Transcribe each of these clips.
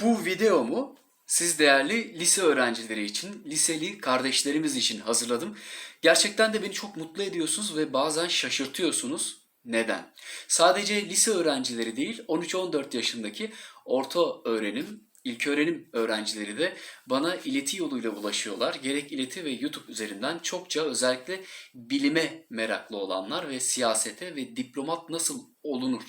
Bu videomu siz değerli lise öğrencileri için, liseli kardeşlerimiz için hazırladım. Gerçekten de beni çok mutlu ediyorsunuz ve bazen şaşırtıyorsunuz. Neden? Sadece lise öğrencileri değil, 13-14 yaşındaki orta öğrenim, ilköğrenim öğrencileri de bana ileti yoluyla ulaşıyorlar. Gerek ileti ve YouTube üzerinden çokça özellikle bilime meraklı olanlar ve siyasete ve diplomat nasıl olunur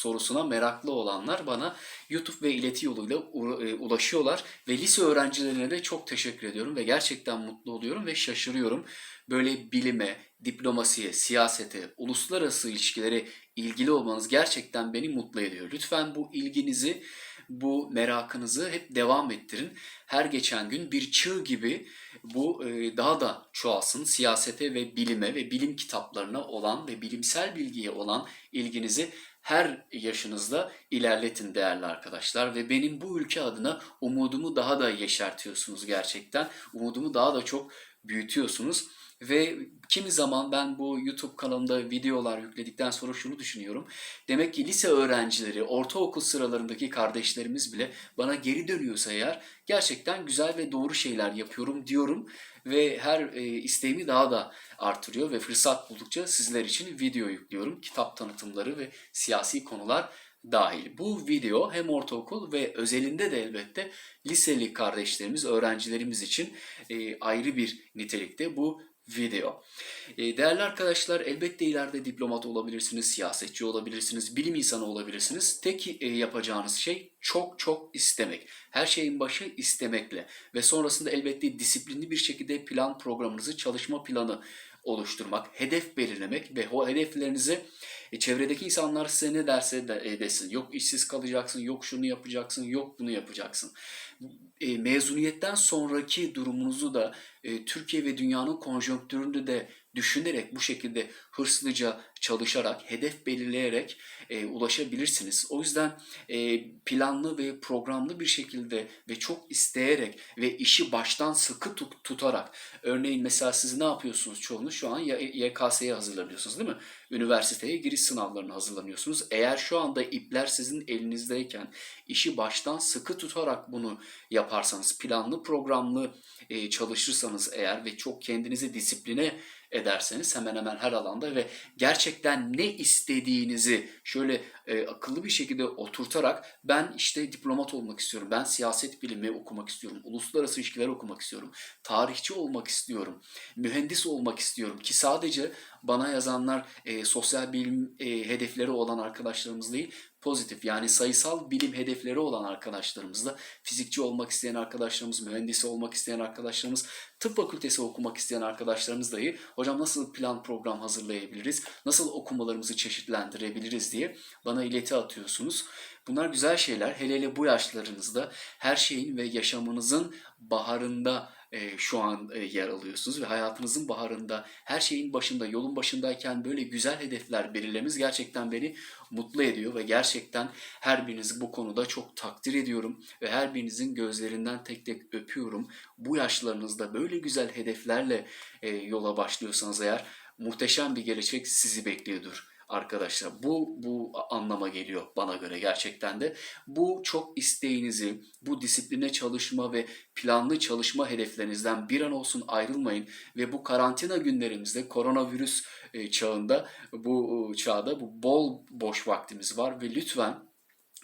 sorusuna meraklı olanlar bana YouTube ve ileti yoluyla e, ulaşıyorlar ve lise öğrencilerine de çok teşekkür ediyorum ve gerçekten mutlu oluyorum ve şaşırıyorum. Böyle bilime, diplomasiye, siyasete, uluslararası ilişkilere ilgili olmanız gerçekten beni mutlu ediyor. Lütfen bu ilginizi, bu merakınızı hep devam ettirin. Her geçen gün bir çığ gibi bu e, daha da çoğalsın. Siyasete ve bilime ve bilim kitaplarına olan ve bilimsel bilgiye olan ilginizi her yaşınızda ilerletin değerli arkadaşlar ve benim bu ülke adına umudumu daha da yeşertiyorsunuz gerçekten. Umudumu daha da çok büyütüyorsunuz ve kimi zaman ben bu YouTube kanalımda videolar yükledikten sonra şunu düşünüyorum. Demek ki lise öğrencileri, ortaokul sıralarındaki kardeşlerimiz bile bana geri dönüyorsa eğer gerçekten güzel ve doğru şeyler yapıyorum diyorum ve her e, isteğimi daha da artırıyor ve fırsat buldukça sizler için video yüklüyorum. Kitap tanıtımları ve siyasi konular dahil. Bu video hem ortaokul ve özelinde de elbette liseli kardeşlerimiz, öğrencilerimiz için e, ayrı bir nitelikte bu video. E, değerli arkadaşlar elbette ileride diplomat olabilirsiniz, siyasetçi olabilirsiniz, bilim insanı olabilirsiniz. Tek e, yapacağınız şey çok çok istemek. Her şeyin başı istemekle ve sonrasında elbette disiplinli bir şekilde plan programınızı, çalışma planı oluşturmak, hedef belirlemek ve o hedeflerinizi e, çevredeki insanlar size ne derse de, e, desin. Yok işsiz kalacaksın, yok şunu yapacaksın, yok bunu yapacaksın. E, mezuniyetten sonraki durumunuzu da e, Türkiye ve dünyanın konjonktürünü de düşünerek bu şekilde hırslıca çalışarak, hedef belirleyerek e, ulaşabilirsiniz. O yüzden e, planlı ve programlı bir şekilde ve çok isteyerek ve işi baştan sıkı tut- tutarak, örneğin mesela siz ne yapıyorsunuz çoğunuz şu an YKS'ye hazırlanıyorsunuz değil mi? Üniversiteye giriş sınavlarına hazırlanıyorsunuz. Eğer şu anda ipler sizin elinizdeyken işi baştan sıkı tutarak bunu yaparsanız, planlı programlı e, çalışırsanız eğer ve çok kendinizi disipline ederseniz hemen hemen her alanda ve gerçekten ne istediğinizi şöyle e, akıllı bir şekilde oturtarak ben işte diplomat olmak istiyorum, ben siyaset bilimi okumak istiyorum, uluslararası ilişkiler okumak istiyorum, tarihçi olmak istiyorum, mühendis olmak istiyorum ki sadece bana yazanlar e, sosyal bilim e, hedefleri olan arkadaşlarımız değil, pozitif yani sayısal bilim hedefleri olan arkadaşlarımız da fizikçi olmak isteyen arkadaşlarımız, mühendisi olmak isteyen arkadaşlarımız, tıp fakültesi okumak isteyen arkadaşlarımız dahi hocam nasıl plan program hazırlayabiliriz, nasıl okumalarımızı çeşitlendirebiliriz diye bana ileti atıyorsunuz. Bunlar güzel şeyler. Hele hele bu yaşlarınızda her şeyin ve yaşamınızın baharında e, şu an e, yer alıyorsunuz ve hayatınızın baharında her şeyin başında, yolun başındayken böyle güzel hedefler belirlememiz gerçekten beni mutlu ediyor ve gerçekten her birinizi bu konuda çok takdir ediyorum ve her birinizin gözlerinden tek tek öpüyorum. Bu yaşlarınızda böyle güzel hedeflerle e, yola başlıyorsanız eğer muhteşem bir gelecek sizi bekliyordur arkadaşlar. Bu bu anlama geliyor bana göre gerçekten de. Bu çok isteğinizi, bu disipline çalışma ve planlı çalışma hedeflerinizden bir an olsun ayrılmayın ve bu karantina günlerimizde koronavirüs e, çağında bu e, çağda bu bol boş vaktimiz var ve lütfen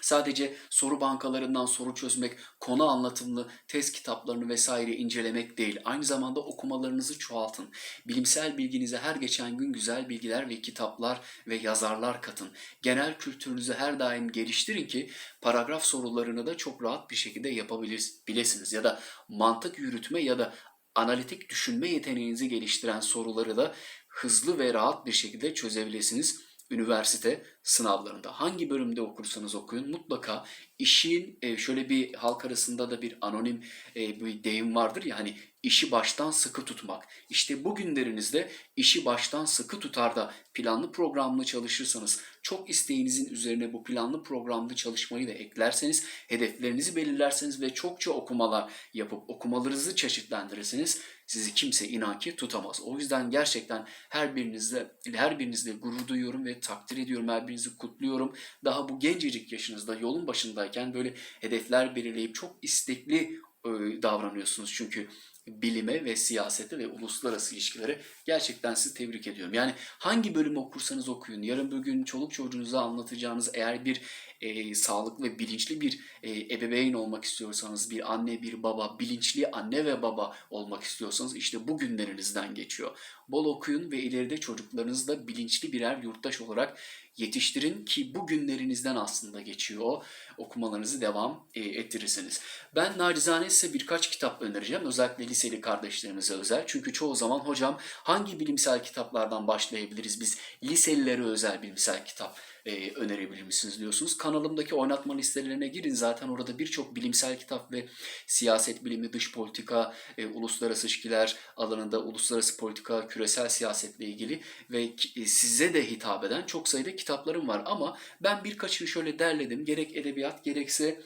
Sadece soru bankalarından soru çözmek, konu anlatımlı test kitaplarını vesaire incelemek değil. Aynı zamanda okumalarınızı çoğaltın. Bilimsel bilginize her geçen gün güzel bilgiler ve kitaplar ve yazarlar katın. Genel kültürünüzü her daim geliştirin ki paragraf sorularını da çok rahat bir şekilde yapabilirsiniz. Ya da mantık yürütme ya da analitik düşünme yeteneğinizi geliştiren soruları da hızlı ve rahat bir şekilde çözebilirsiniz üniversite sınavlarında. Hangi bölümde okursanız okuyun mutlaka işin e, şöyle bir halk arasında da bir anonim e, bir deyim vardır ya hani işi baştan sıkı tutmak. İşte bugünlerinizde işi baştan sıkı tutar da planlı programlı çalışırsanız, çok isteğinizin üzerine bu planlı programlı çalışmayı da eklerseniz, hedeflerinizi belirlerseniz ve çokça okumalar yapıp okumalarınızı çeşitlendirirseniz sizi kimse inan ki tutamaz. O yüzden gerçekten her birinizle her birinizle gurur duyuyorum ve takdir ediyorum. Her birinizi kutluyorum. Daha bu gencecik yaşınızda yolun başındayken böyle hedefler belirleyip çok istekli e, davranıyorsunuz. Çünkü bilime ve siyasete ve uluslararası ilişkilere gerçekten sizi tebrik ediyorum. Yani hangi bölümü okursanız okuyun, yarın bugün çoluk çocuğunuza anlatacağınız eğer bir e, sağlıklı ve bilinçli bir e, ebeveyn olmak istiyorsanız, bir anne, bir baba, bilinçli anne ve baba olmak istiyorsanız işte bu günlerinizden geçiyor. Bol okuyun ve ileride çocuklarınızı da bilinçli birer yurttaş olarak yetiştirin ki bu günlerinizden aslında geçiyor okumalarınızı devam e, ettirirsiniz. Ben nacizane size birkaç kitap önereceğim. Özellikle liseli kardeşlerimize özel. Çünkü çoğu zaman hocam hangi bilimsel kitaplardan başlayabiliriz biz liselilere özel bilimsel kitap e, önerebilir misiniz diyorsunuz. Kanalımdaki oynatma listelerine girin. Zaten orada birçok bilimsel kitap ve siyaset bilimi, dış politika, e, uluslararası ilişkiler alanında uluslararası politika, küresel siyasetle ilgili ve e, size de hitap eden çok sayıda kitaplarım var. Ama ben birkaçını şöyle derledim. Gerek edebiyat gerekse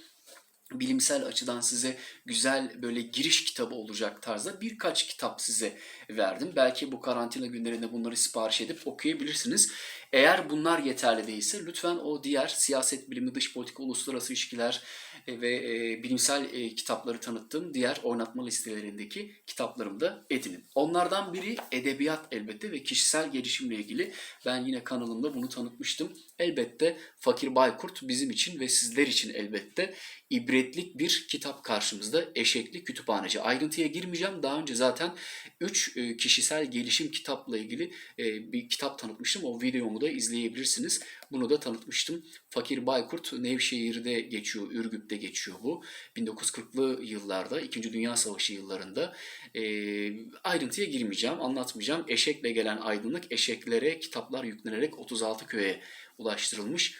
bilimsel açıdan size güzel böyle giriş kitabı olacak tarzda birkaç kitap size verdim. Belki bu karantina günlerinde bunları sipariş edip okuyabilirsiniz. Eğer bunlar yeterli değilse lütfen o diğer siyaset bilimi, dış politika, uluslararası ilişkiler e, ve e, bilimsel e, kitapları tanıttığım diğer oynatma listelerindeki kitaplarımı da edinin. Onlardan biri edebiyat elbette ve kişisel gelişimle ilgili. Ben yine kanalımda bunu tanıtmıştım. Elbette Fakir Baykurt bizim için ve sizler için elbette ibretlik bir kitap karşımızda. Eşekli Kütüphaneci. Ayrıntıya girmeyeceğim. Daha önce zaten 3 kişisel gelişim kitapla ilgili bir kitap tanıtmıştım. O videomu da izleyebilirsiniz. Bunu da tanıtmıştım. Fakir Baykurt Nevşehir'de geçiyor, Ürgüp'te geçiyor bu. 1940'lı yıllarda, 2. Dünya Savaşı yıllarında. E, ayrıntıya girmeyeceğim, anlatmayacağım. Eşekle gelen aydınlık eşeklere kitaplar yüklenerek 36 köye ulaştırılmış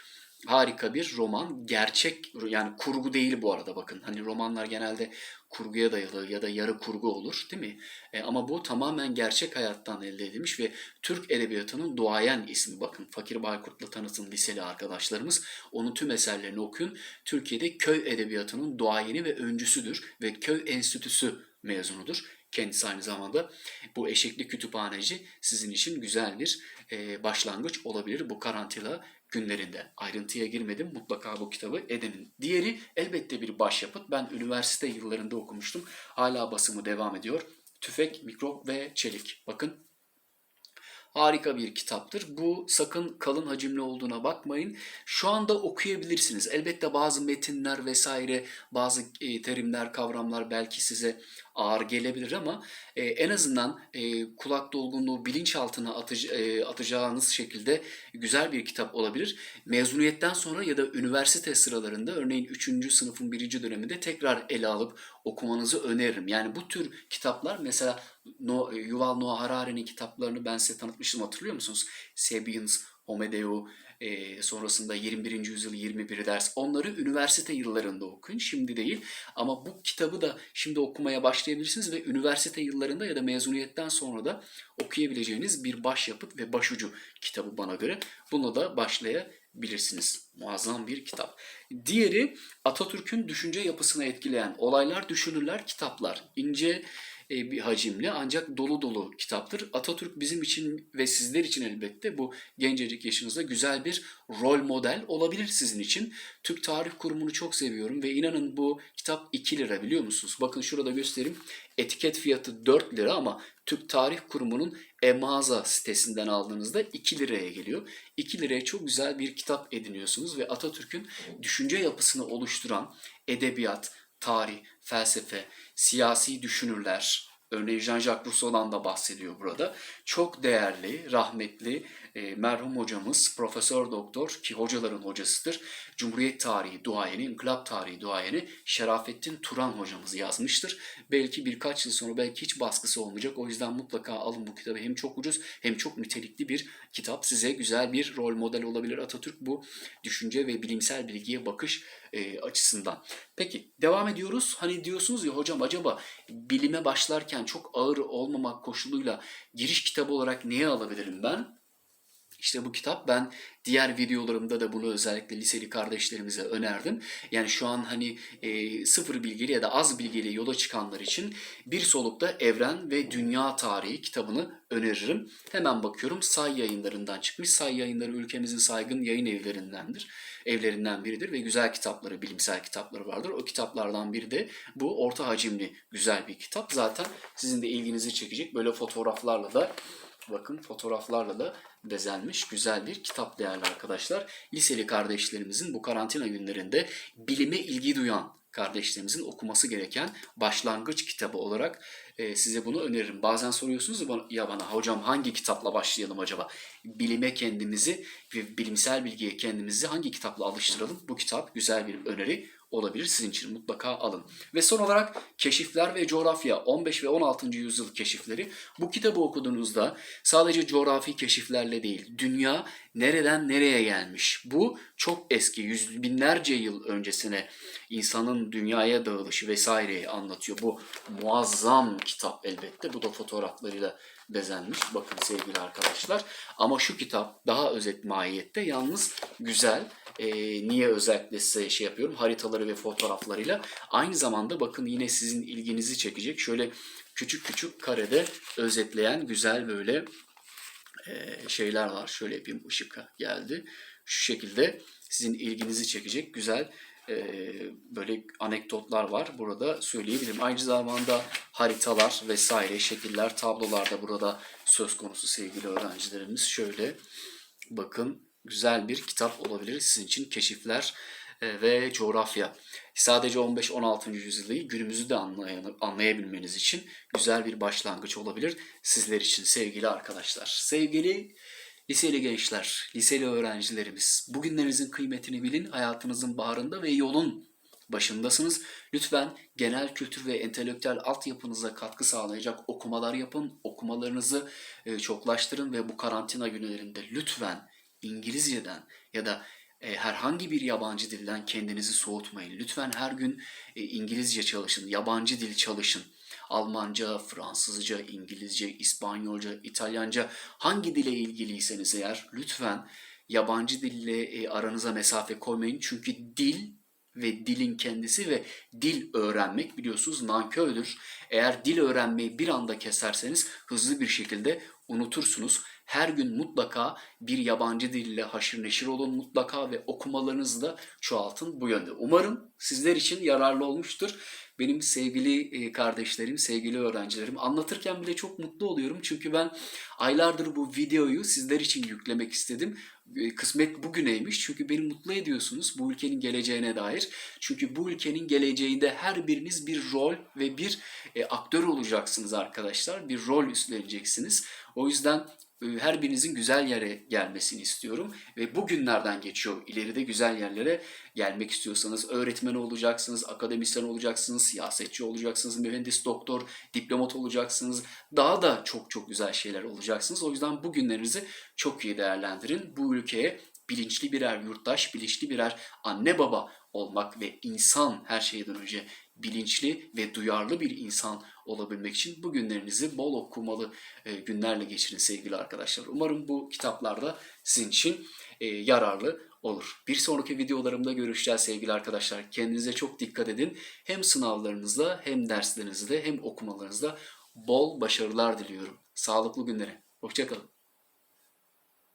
harika bir roman. Gerçek yani kurgu değil bu arada bakın. Hani romanlar genelde kurguya dayalı ya da yarı kurgu olur değil mi? E, ama bu tamamen gerçek hayattan elde edilmiş ve Türk edebiyatının duayen ismi bakın. Fakir Baykurt'la tanıtın liseli arkadaşlarımız. Onun tüm eserlerini okuyun. Türkiye'de köy edebiyatının duayeni ve öncüsüdür ve köy enstitüsü mezunudur. Kendisi aynı zamanda bu eşekli kütüphaneci sizin için güzel bir e, başlangıç olabilir bu karantina günlerinde. Ayrıntıya girmedim. Mutlaka bu kitabı edinin. Diğeri elbette bir başyapıt. Ben üniversite yıllarında okumuştum. Hala basımı devam ediyor. Tüfek, Mikrop ve Çelik. Bakın harika bir kitaptır. Bu sakın kalın hacimli olduğuna bakmayın. Şu anda okuyabilirsiniz. Elbette bazı metinler vesaire, bazı e, terimler, kavramlar belki size ağır gelebilir ama e, en azından e, kulak dolgunluğu bilinçaltına atıcı, e, atacağınız şekilde güzel bir kitap olabilir. Mezuniyetten sonra ya da üniversite sıralarında örneğin 3. sınıfın 1. döneminde tekrar ele alıp okumanızı öneririm. Yani bu tür kitaplar mesela no, Yuval Noah Harari'nin kitaplarını ben size tanıtmıştım hatırlıyor musunuz? Sapiens, Homo Deus, e, sonrasında 21. yüzyıl 21 ders. Onları üniversite yıllarında okuyun. Şimdi değil. Ama bu kitabı da şimdi okumaya başlayabilirsiniz ve üniversite yıllarında ya da mezuniyetten sonra da okuyabileceğiniz bir başyapıt ve başucu kitabı bana göre. Buna da başlayabilirsiniz. Muazzam bir kitap. Diğeri Atatürk'ün düşünce yapısını etkileyen olaylar, düşünürler, kitaplar. İnce bir hacimli ancak dolu dolu kitaptır. Atatürk bizim için ve sizler için elbette bu gencecik yaşınızda güzel bir rol model olabilir sizin için. Türk Tarih Kurumu'nu çok seviyorum ve inanın bu kitap 2 lira biliyor musunuz? Bakın şurada göstereyim. Etiket fiyatı 4 lira ama Türk Tarih Kurumu'nun e-mağaza sitesinden aldığınızda 2 liraya geliyor. 2 liraya çok güzel bir kitap ediniyorsunuz ve Atatürk'ün düşünce yapısını oluşturan edebiyat, tarih, felsefe, siyasi düşünürler, örneğin Jean-Jacques Rousseau'dan da bahsediyor burada. Çok değerli, rahmetli e, merhum hocamız Profesör Doktor ki hocaların hocasıdır. Cumhuriyet tarihi duayeni, inkılap tarihi duayeni Şerafettin Turan hocamız yazmıştır. Belki birkaç yıl sonra belki hiç baskısı olmayacak. O yüzden mutlaka alın bu kitabı. Hem çok ucuz hem çok nitelikli bir. Size güzel bir rol model olabilir Atatürk bu düşünce ve bilimsel bilgiye bakış e, açısından. Peki devam ediyoruz. Hani diyorsunuz ya hocam acaba bilime başlarken çok ağır olmamak koşuluyla giriş kitabı olarak neyi alabilirim ben? İşte bu kitap ben diğer videolarımda da bunu özellikle liseli kardeşlerimize önerdim. Yani şu an hani e, sıfır bilgili ya da az bilgili yola çıkanlar için bir solukta Evren ve Dünya Tarihi kitabını öneririm. Hemen bakıyorum Say yayınlarından çıkmış. Say yayınları ülkemizin saygın yayın evlerindendir. Evlerinden biridir ve güzel kitapları, bilimsel kitapları vardır. O kitaplardan biri de bu orta hacimli güzel bir kitap. Zaten sizin de ilginizi çekecek böyle fotoğraflarla da Bakın fotoğraflarla da bezenmiş güzel bir kitap değerli arkadaşlar. Liseli kardeşlerimizin bu karantina günlerinde bilime ilgi duyan kardeşlerimizin okuması gereken başlangıç kitabı olarak e, size bunu öneririm. Bazen soruyorsunuz ya bana, hocam hangi kitapla başlayalım acaba? Bilime kendimizi ve bilimsel bilgiye kendimizi hangi kitapla alıştıralım? Bu kitap güzel bir öneri olabilir. Sizin için mutlaka alın. Ve son olarak Keşifler ve Coğrafya 15 ve 16. yüzyıl keşifleri. Bu kitabı okuduğunuzda sadece coğrafi keşiflerle değil, dünya nereden nereye gelmiş? Bu çok eski, yüz binlerce yıl öncesine insanın dünyaya dağılışı vesaireyi anlatıyor. Bu muazzam kitap elbette. Bu da fotoğraflarıyla bezenmiş. Bakın sevgili arkadaşlar. Ama şu kitap daha özet mahiyette yalnız güzel. Ee, niye özellikle size şey yapıyorum? Haritaları ve fotoğraflarıyla. Aynı zamanda bakın yine sizin ilginizi çekecek. Şöyle küçük küçük karede özetleyen güzel böyle e, şeyler var. Şöyle yapayım ışık geldi. Şu şekilde sizin ilginizi çekecek güzel e, böyle anekdotlar var. Burada söyleyebilirim. Aynı zamanda haritalar vesaire şekiller, tablolar da burada söz konusu sevgili öğrencilerimiz. Şöyle bakın güzel bir kitap olabilir sizin için keşifler e, ve coğrafya. Sadece 15-16. yüzyılı günümüzü de anlayabilmeniz için güzel bir başlangıç olabilir sizler için sevgili arkadaşlar. Sevgili liseli gençler, liseli öğrencilerimiz, bugünlerinizin kıymetini bilin, hayatınızın baharında ve yolun başındasınız. Lütfen genel kültür ve entelektüel altyapınıza katkı sağlayacak okumalar yapın. Okumalarınızı e, çoklaştırın ve bu karantina günlerinde lütfen İngilizceden ya da e, herhangi bir yabancı dilden kendinizi soğutmayın. Lütfen her gün e, İngilizce çalışın, yabancı dil çalışın. Almanca, Fransızca, İngilizce, İspanyolca, İtalyanca hangi dile ilgiliyseniz eğer lütfen yabancı dille e, aranıza mesafe koymayın. Çünkü dil ve dilin kendisi ve dil öğrenmek biliyorsunuz nankördür. Eğer dil öğrenmeyi bir anda keserseniz hızlı bir şekilde unutursunuz. Her gün mutlaka bir yabancı dille haşır neşir olun mutlaka ve okumalarınızı da çoğaltın bu yönde. Umarım sizler için yararlı olmuştur. Benim sevgili e, kardeşlerim, sevgili öğrencilerim anlatırken bile çok mutlu oluyorum. Çünkü ben aylardır bu videoyu sizler için yüklemek istedim. E, kısmet bugüneymiş. Çünkü beni mutlu ediyorsunuz bu ülkenin geleceğine dair. Çünkü bu ülkenin geleceğinde her biriniz bir rol ve bir e, aktör olacaksınız arkadaşlar. Bir rol üstleneceksiniz. O yüzden her birinizin güzel yere gelmesini istiyorum ve bu günlerden geçiyor. İleride güzel yerlere gelmek istiyorsanız öğretmen olacaksınız, akademisyen olacaksınız, siyasetçi olacaksınız, mühendis, doktor, diplomat olacaksınız. Daha da çok çok güzel şeyler olacaksınız. O yüzden bu günlerinizi çok iyi değerlendirin. Bu ülkeye bilinçli birer yurttaş, bilinçli birer anne baba olmak ve insan her şeyden önce bilinçli ve duyarlı bir insan olabilmek için bu günlerinizi bol okumalı e, günlerle geçirin sevgili arkadaşlar. Umarım bu kitaplarda sizin için e, yararlı olur. Bir sonraki videolarımda görüşeceğiz sevgili arkadaşlar. Kendinize çok dikkat edin. Hem sınavlarınızda hem derslerinizde hem okumalarınızda bol başarılar diliyorum. Sağlıklı günlere. Hoşçakalın.